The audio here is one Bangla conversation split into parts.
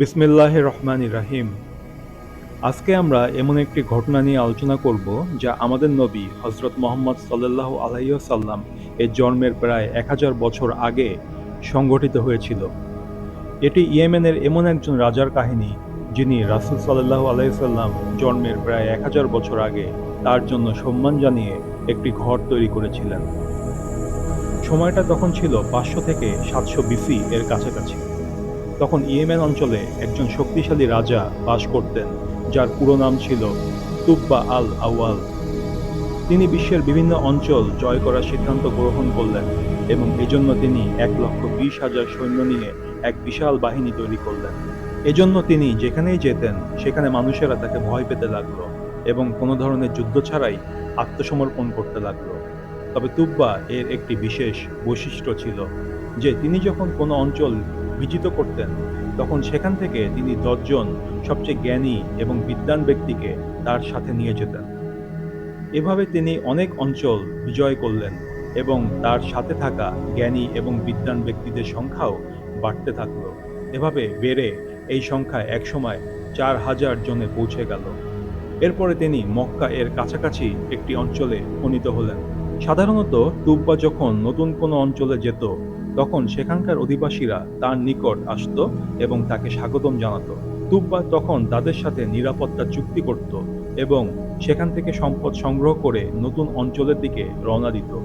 বিসমিল্লাহ রহমান রাহিম। আজকে আমরা এমন একটি ঘটনা নিয়ে আলোচনা করব যা আমাদের নবী হজরত মোহাম্মদ সাল্লাহ আলহিসাল্লাম এর জন্মের প্রায় এক হাজার বছর আগে সংঘটিত হয়েছিল। এটি ইয়েমেনের এমন একজন রাজার কাহিনী যিনি রাসুল সাল্লাহ আলাইসাল্লাম জন্মের প্রায় এক হাজার বছর আগে তার জন্য সম্মান জানিয়ে একটি ঘর তৈরি করেছিলেন। সময়টা তখন ছিল পাঁচশো থেকে সাতশো বিসি এর কাছাকাছি। তখন ইয়েমেন অঞ্চলে একজন শক্তিশালী রাজা বাস করতেন, যার পুরো নাম ছিল তুব্বা আল আওয়াল তিনি বিশ্বের বিভিন্ন অঞ্চল জয় করার সিদ্ধান্ত গ্রহণ করলেন এবং এজন্য তিনি এক লক্ষ বিশ হাজার সৈন্য নিয়ে এক বিশাল বাহিনী তৈরি করলেন। এজন্য তিনি যেখানেই যেতেন, সেখানে মানুষেরা তাকে ভয় পেতে লাগল এবং কোনো ধরনের যুদ্ধ ছাড়াই আত্মসমর্পণ করতে লাগল। তবে তুব্বা এর একটি বিশেষ বৈশিষ্ট্য ছিল যে তিনি যখন কোনো অঞ্চল বিজিত করতেন, তখন সেখান থেকে তিনি দশজন সবচেয়ে জ্ঞানী এবং বিদ্বান ব্যক্তিকে তার সাথে নিয়ে যেতেন। এভাবে তিনি অনেক অঞ্চল বিজয় করলেন এবং তার সাথে থাকা জ্ঞানী এবং বিদ্বান ব্যক্তিদের সংখ্যাও বাড়তে থাকল। এভাবে বেড়ে এই সংখ্যা একসময় চার হাজার জনে পৌঁছে গেল। এরপরে তিনি মক্কা এর কাছাকাছি একটি অঞ্চলে উপনীত হলেন। সাধারণত টুব্বা যখন নতুন কোনো অঞ্চলে যেত তখন সেখানকার অধিবাসীরা তার নিকট আসতো এবং তাকে স্বাগতম জানাত। তুব্বা তখন তাদের সাথে নিরাপত্তা চুক্তি করত এবং সেখান থেকে সম্পদ সংগ্রহ করে নতুন অঞ্চলের দিকে রওনা দিত।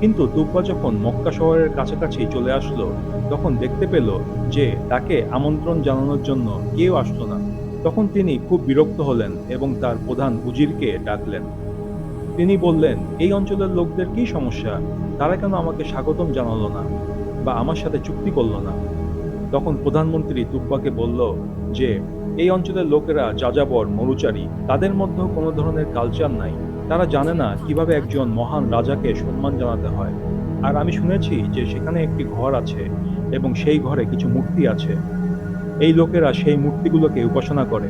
কিন্তু তুব্বা যখন মক্কা শহরের কাছাকাছি চলে আসলো, তখন দেখতে পেল যে তাকে আমন্ত্রণ জানানোর জন্য কেউ আসতো না। তখন তিনি খুব বিরক্ত হলেন এবং তার প্রধান উজিরকে ডাকলেন। তিনি বললেন, এই অঞ্চলের লোকদের কি সমস্যা? তারা কেন আমাকে স্বাগতম জানালো না? বা আমার সাথে চুক্তি করল না। তখন প্রধানমন্ত্রী তুব্বাকে বলল যে, এই অঞ্চলের লোকেরা যাযাবর, মরুচারী, তাদের মধ্যেও কোনো ধরনের কালচার নাই। তারা জানে না কীভাবে একজন মহান রাজাকে সম্মান জানাতে হয়। আর আমি শুনেছি যে সেখানে একটি ঘর আছে এবং সেই ঘরে কিছু মূর্তি আছে। এই লোকেরা সেই মূর্তিগুলোকে উপাসনা করে।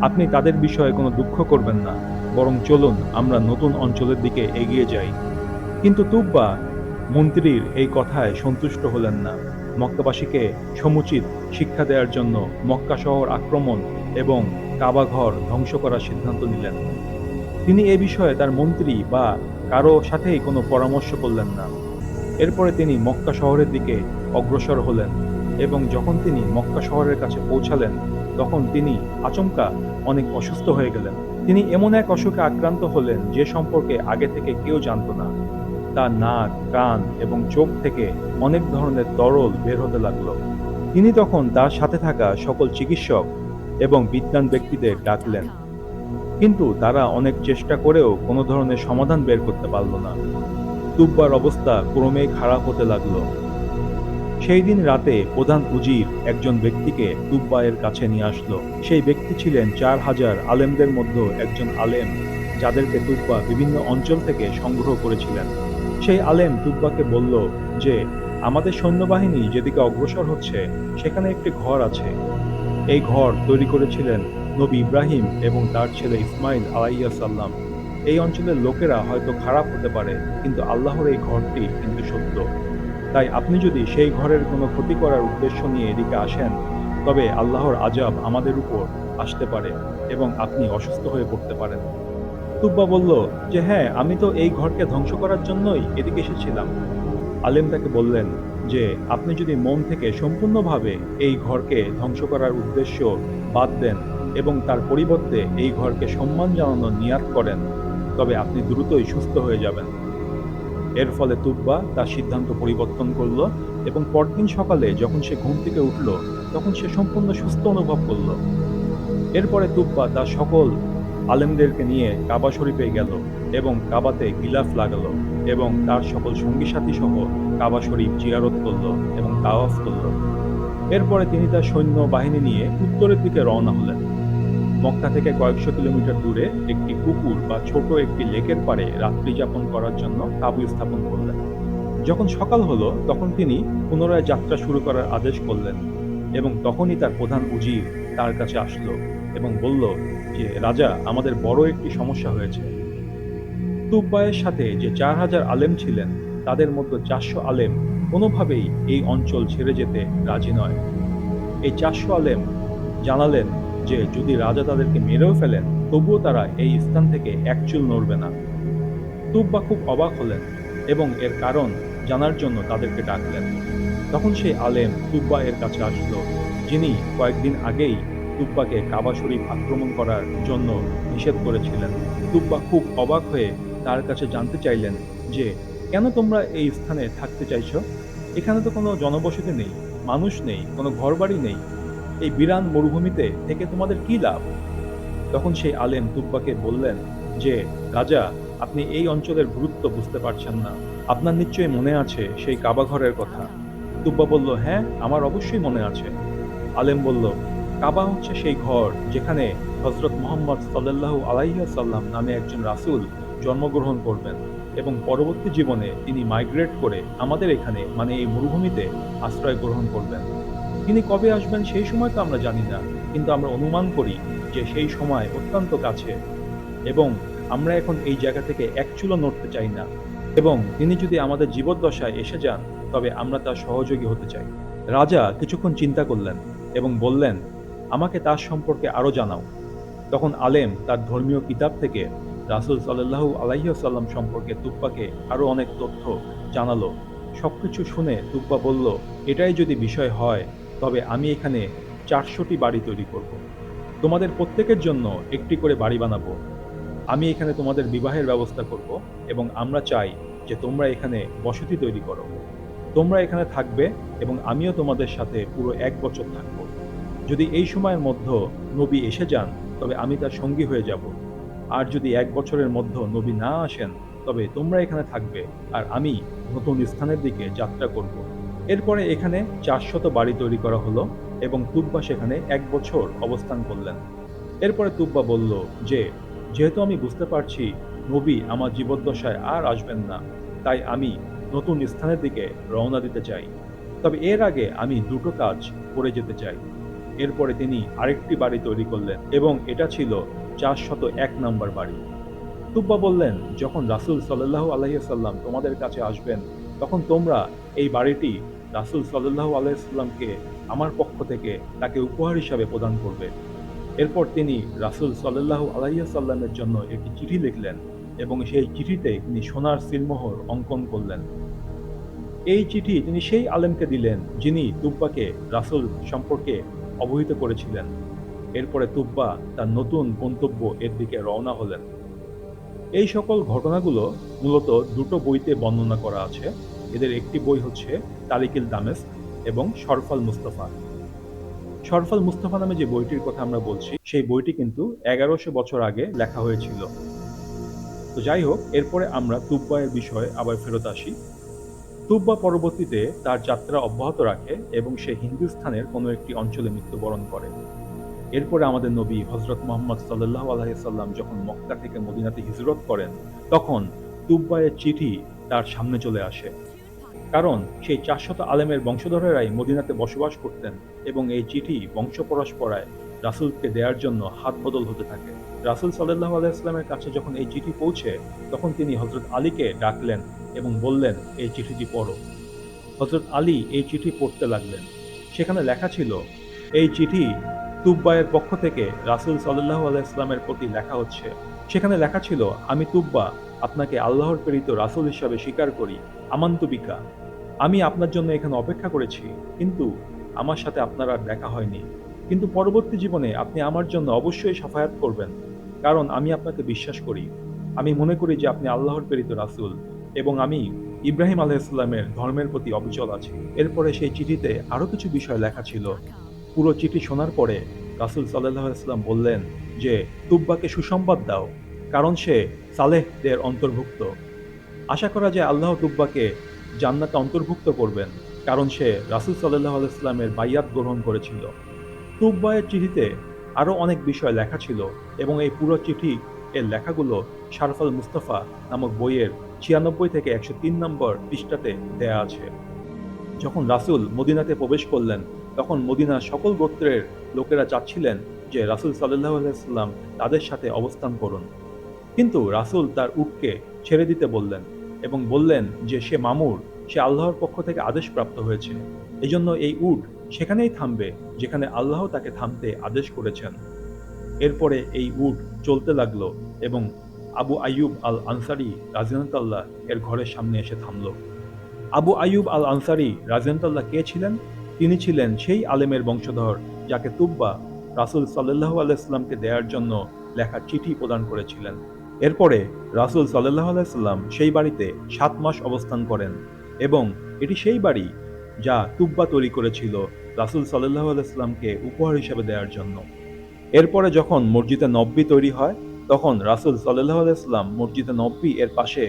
আপনি তাদের বিষয়ে কোনো দুঃখ করবেন না। বরং চলুন, আমরা নতুন অঞ্চলের দিকে এগিয়ে যাই। কিন্তু তুব্বা মন্ত্রীর এই কথায় সন্তুষ্ট হলেন না। মক্কাবাসীকে সমুচিত শিক্ষা দেওয়ার জন্য মক্কা শহর আক্রমণ এবং কাবাঘর ধ্বংস করার সিদ্ধান্ত নিলেন। তিনি এ বিষয়ে তার মন্ত্রী বা কারও সাথেই কোনো পরামর্শ করলেন না। এরপরে তিনি মক্কা শহরের দিকে অগ্রসর হলেন এবং যখন তিনি মক্কা শহরের কাছে পৌঁছালেন, তখন তিনি আচমকা অনেক অসুস্থ হয়ে গেলেন। তিনি এমন এক অসুখে আক্রান্ত হলেন যে সম্পর্কে আগে থেকে কেউ জানত না। তার নাক, কান এবং চোখ থেকে অনেক ধরনের তরল বের হতে লাগল। তিনি তখন তার সাথে থাকা সকল চিকিৎসক এবং বিজ্ঞান ব্যক্তিদের ডাকলেন। কিন্তু তারা অনেক চেষ্টা করেও কোনো ধরনের সমাধান বের করতে পারল না। তুব্বার অবস্থা ক্রমেই খারাপ হতে লাগল। সেই দিন রাতে প্রধান উজির একজন ব্যক্তিকে তুব্বায়ের কাছে নিয়ে আসলো। সেই ব্যক্তি ছিলেন চার হাজার আলেমদের মধ্যে একজন আলেম, যাদেরকে তুব্বা বিভিন্ন অঞ্চল থেকে সংগ্রহ করেছিলেন। সেই আলেম তুব্বাকে বলল যে, আমাদের সৈন্যবাহিনী যেদিকে অগ্রসর হচ্ছে, সেখানে একটি ঘর আছে। এই ঘর তৈরি করেছিলেন নবী ইব্রাহিম এবং তার ছেলে ইসমাইল আলাইয়া সাল্লাম এই অঞ্চলের লোকেরা হয়তো খারাপ হতে পারে, কিন্তু আল্লাহর এই ঘরটি কিন্তু সত্য। তাই আপনি যদি সেই ঘরের কোনো ক্ষতি করার উদ্দেশ্য নিয়ে এদিকে আসেন, তবে আল্লাহর আজাব আমাদের উপর আসতে পারে এবং আপনি অসুস্থ হয়ে পড়তে পারেন। তুব্বা বলল, যে হ্যাঁ আমি তো এই ঘরকে ধ্বংস করার জন্যই এদিকে এসেছিলাম। আলেম তাকে বললেন, যে, আপনি যদি মন থেকে সম্পূর্ণভাবে এই ঘরকে ধ্বংস করার উদ্দেশ্য বাদ দেন এবং তার পরিবর্তে এই ঘরকে সম্মান জানানোর নিয়াত করেন, তবে আপনি দ্রুতই সুস্থ হয়ে যাবেন। এর ফলে তুব্বা তার সিদ্ধান্ত পরিবর্তন করল এবং পরদিন সকালে যখন সে ঘুম থেকে উঠল, তখন সে সম্পূর্ণ সুস্থ অনুভব করল। এরপরে তুব্বা তার সকল আলেমদেরকে নিয়ে কাবা শরীফে গেল এবং কাবাতে গিলাফ লাগালো এবং তার সকল সঙ্গী সাথী সহ কাবা শরীফ জিয়ারত করল এবং তাওয়াফ করল। এরপরে তিনি তার সৈন্য বাহিনী নিয়ে উত্তরের দিকে রওনা হলেন। মক্কা থেকে কয়েকশো কিলোমিটার দূরে একটি পুকুর বা ছোট একটি লেকের পাড়ে রাত্রি যাপন করার জন্য তাঁবু স্থাপন করলেন। যখন সকাল হলো, তখন তিনি পুনরায় যাত্রা শুরু করার আদেশ করলেন এবং তখনই তার প্রধান উজির তার কাছে আসলো। এবং বলল যে, রাজা, আমাদের বড় একটি সমস্যা হয়েছে। তুব্বায়ের সাথে যে চার হাজার আলেম ছিলেন, তাদের মধ্যে চারশো আলেম কোনোভাবেই এই অঞ্চল ছেড়ে যেতে রাজি নয়। এই চারশো আলেম জানালেন যে, যদি রাজা তাদেরকে মেরেও ফেলেন, তবুও তারা এই স্থান থেকে এক চুল নড়বে না। তুব্বা খুব অবাক হলেন এবং এর কারণ জানার জন্য তাদেরকে ডাকলেন। তখন সেই আলেম তুব্বা এর কাছে আসলো, যিনি কয়েকদিন আগেই তুব্বাকে কাবা শরীফ আক্রমণ করার জন্য নিষেধ করেছিলেন। তুব্বা খুব অবাক হয়ে তার কাছে জানতে চাইলেন যে, কেন তোমরা এই স্থানে থাকতে চাইছো? এখানে তো কোনো জনবসতি নেই, মানুষ নেই, কোনো ঘরবাড়ি নেই। এই বিরান মরুভূমিতে থেকে তোমাদের কি লাভ? তখন সেই আলেম তুব্বাকে বললেন যে, রাজা, আপনি এই অঞ্চলের গুরুত্ব বুঝতে পারছেন না। আপনার নিশ্চয়ই মনে আছে সেই কাবা ঘরের কথা? তুব্বা বলল হ্যাঁ আমার অবশ্যই মনে আছে। আলেম বলল কাবা হচ্ছে সেই ঘর যেখানে হজরত মোহাম্মদ সাল্লাহ আলাইসাল্লাম নামে একজন রাসুল জন্মগ্রহণ করবেন এবং পরবর্তী জীবনে তিনি মাইগ্রেট করে আমাদের এখানে মানে এই মরুভূমিতে আশ্রয় গ্রহণ করবেন। তিনি কবে আসবেন সেই সময় তো আমরা জানি না, কিন্তু আমরা অনুমান করি যে সেই সময় অত্যন্ত কাছে এবং আমরা এখন এই জায়গা থেকে এক চুলো নড়তে চাই না এবং তিনি যদি আমাদের জীবদ্দশায় এসে যান, তবে আমরা তার সহযোগী হতে চাই। রাজা কিছুক্ষণ চিন্তা করলেন এবং বললেন আমাকে তার সম্পর্কে আরও জানাও। তখন আলেম তার ধর্মীয় কিতাব থেকে রাসুল সাল্লাহু আলাইসাল্লাম সম্পর্কে তুব্বাকে আরও অনেক তথ্য জানালো। সবকিছু শুনে তুব্বা বলল, এটাই যদি বিষয় হয়, তবে আমি এখানে চারশোটি বাড়ি তৈরি করব। তোমাদের প্রত্যেকের জন্য একটি করে বাড়ি বানাবো। আমি এখানে তোমাদের বিবাহের ব্যবস্থা করব এবং আমরা চাই যে তোমরা এখানে বসতি তৈরি করো। তোমরা এখানে থাকবে এবং আমিও তোমাদের সাথে পুরো এক বছর থাকব। যদি এই সময়ের মধ্যে নবী এসে যান, তবে আমি তার সঙ্গী হয়ে যাব। আর যদি এক বছরের মধ্যে নবী না আসেন, তবে তোমরা এখানে থাকবে, আর আমি নতুন স্থানের দিকে যাত্রা করব। এরপরে এখানে চারশত বাড়ি তৈরি করা হলো এবং তুব্বা সেখানে এক বছর অবস্থান করলেন। এরপরে তুব্বা বলল যে, যেহেতু আমি বুঝতে পারছি নবী আমার জীবদ্দশায় আর আসবেন না, তাই আমি নতুন স্থানের দিকে রওনা দিতে চাই। তবে এর আগে আমি দুটো কাজ করে যেতে চাই। এরপরে তিনি আরেকটি বাড়ি তৈরি করলেন এবং এটা ছিল চারশত এক নম্বর বাড়ি। তুব্বা বললেন, যখন রাসুল সাল্লাহ আলাইসাল্লাম তোমাদের কাছে আসবেন, তখন তোমরা এই বাড়িটি রাসুল সাল্লাহ আলাইসাল্লামকে আমার পক্ষ থেকে তাকে উপহার হিসাবে প্রদান করবে। এরপর তিনি রাসুল সাল্লাহ আলাইসাল্লামের জন্য একটি চিঠি লিখলেন এবং সেই চিঠিতে তিনি সোনার সিলমোহর অঙ্কন করলেন। এই চিঠি তিনি সেই আলেমকে দিলেন যিনি তুব্বাকে রাসুল সম্পর্কে অবহিত করেছিলেন। এরপরে তুব্বা তার নতুন গন্তব্য এর দিকে রওনা হলেন। এই সকল ঘটনাগুলো মূলত দুটো বইতে বর্ণনা করা আছে। এদের একটি বই হচ্ছে তালিকিল দামেস এবং শরফাল মুস্তফা। শরফাল মুস্তফা নামে যে বইটির কথা আমরা বলছি, সেই বইটি কিন্তু এগারোশো বছর আগে লেখা হয়েছিল। তো যাই হোক, এরপরে আমরা তুব্বায়ের বিষয়ে আবার ফেরত আসি। তুব্বা পরবর্তীতে তার যাত্রা অব্যাহত রাখে এবং সে হিন্দুস্থানের কোনো একটি অঞ্চলে মৃত্যুবরণ করে। এরপরে আমাদের নবী হজরত মোহাম্মদ সাল্লাহ আলাইসাল্লাম যখন মক্কা থেকে মদিনাতে হিজরত করেন, তখন তুব্বায়ের চিঠি তার সামনে চলে আসে। কারণ সেই চারশত আলেমের বংশধরেরাই মদিনাতে বসবাস করতেন এবং এই চিঠি বংশ পরস্পরায় রাসুলকে দেওয়ার জন্য হাত বদল হতে থাকে। রাসুল সাল্লাহ আলাইস্লামের কাছে যখন এই চিঠি পৌঁছে, তখন তিনি হজরত আলীকে ডাকলেন এবং বললেন, এই চিঠিটি পড়ো। হজরত আলী এই চিঠি পড়তে লাগলেন। সেখানে লেখা ছিল, এই চিঠি তুব্বায়ের পক্ষ থেকে রাসুল সাল্লাহ আলাইস্লামের প্রতি লেখা হচ্ছে। সেখানে লেখা ছিল, আমি তুব্বা, আপনাকে আল্লাহর প্রেরিত রাসুল হিসাবে স্বীকার করি, আমান্তবিকা। আমি আপনার জন্য এখানে অপেক্ষা করেছি, কিন্তু আমার সাথে আপনার আর দেখা হয়নি। কিন্তু পরবর্তী জীবনে আপনি আমার জন্য অবশ্যই সাফায়াত করবেন। কারণ আমি আপনাকে বিশ্বাস করি। আমি মনে করি যে আপনি আল্লাহর প্রেরিত রাসুল এবং আমি ইব্রাহিম আলাইসাল্লামের ধর্মের প্রতি অবিচল আছি। এরপরে সেই চিঠিতে আরও কিছু বিষয় লেখা ছিল। পুরো চিঠি শোনার পরে রাসুল সাল্লাম বললেন যে, তুব্বাকে সুসংবাদ দাও, কারণ সে সালেহদের অন্তর্ভুক্ত। আশা করা যায় আল্লাহ তুব্বাকে জান্নাতে অন্তর্ভুক্ত করবেন, কারণ সে রাসুল সাল্লাহ আলাইস্লামের বাইয়াত গ্রহণ করেছিল। তুব্বায়ের চিঠিতে আরও অনেক বিষয় লেখা ছিল এবং এই পুরো চিঠি এর লেখাগুলো শারফাল মুস্তফা নামক বইয়ের ছিয়ানব্বই থেকে একশো তিন নম্বর পৃষ্ঠাতে দেয়া আছে। যখন রাসুল মদিনাতে প্রবেশ করলেন, তখন মদিনার সকল গোত্রের লোকেরা চাচ্ছিলেন যে রাসুল সাল্লাহ আলাইসাল্লাম তাদের সাথে অবস্থান করুন। কিন্তু রাসুল তার উটকে ছেড়ে দিতে বললেন এবং বললেন যে সে মামুর, সে আল্লাহর পক্ষ থেকে আদেশ প্রাপ্ত হয়েছে। এজন্য এই উট সেখানেই থামবে, যেখানে আল্লাহ তাকে থামতে আদেশ করেছেন। এরপরে এই উট চলতে লাগল এবং আবু আইয়ুব আল আনসারি রাজিয়ান্তাল্লাহ এর ঘরের সামনে এসে থামল। আবু আইয়ুব আল আনসারি রাজিয়ান্তাল্লাহ কে ছিলেন? তিনি ছিলেন সেই আলেমের বংশধর যাকে তুব্বা রাসুল সাল্লাহ আলাইস্লামকে দেওয়ার জন্য লেখা চিঠি প্রদান করেছিলেন। এরপরে রাসুল সাল্লাহ আলাইস্লাম সেই বাড়িতে সাত মাস অবস্থান করেন এবং এটি সেই বাড়ি যা তুব্বা তৈরি করেছিল রাসুল সাল্লাহ আলাইস্লামকে উপহার হিসেবে দেওয়ার জন্য। এরপরে যখন মসজিদে নব্বী তৈরি হয়, তখন রাসুল সাল্লাহ আলাইস্লাম মসজিদে নব্বী এর পাশে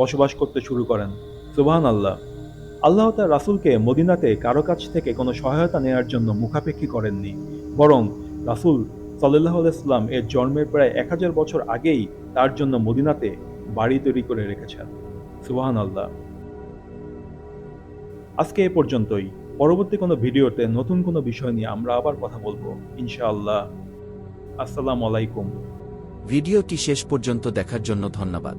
বসবাস করতে শুরু করেন। সুবাহান আল্লাহ আল্লাহ তার রাসুলকে মদিনাতে কারও কাছ থেকে কোনো সহায়তা নেওয়ার জন্য মুখাপেক্ষী করেননি। বরং রাসুল সাল্লাহ আলাইস্লাম এর জন্মের প্রায় এক হাজার বছর আগেই তার জন্য মদিনাতে বাড়ি তৈরি করে রেখেছেন। সুবাহান আল্লাহ আজকে এ পর্যন্তই। পরবর্তী কোনো ভিডিওতে নতুন কোনো বিষয় নিয়ে আমরা আবার কথা বলব, ইনশাআল্লাহ। আসসালাম আলাইকুম। ভিডিওটি শেষ পর্যন্ত দেখার জন্য ধন্যবাদ।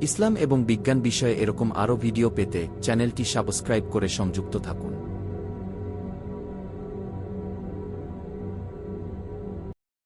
ইসলাম এবং বিজ্ঞান বিষয়ে এরকম আরও ভিডিও পেতে চ্যানেলটি সাবস্ক্রাইব করে সংযুক্ত থাকুন।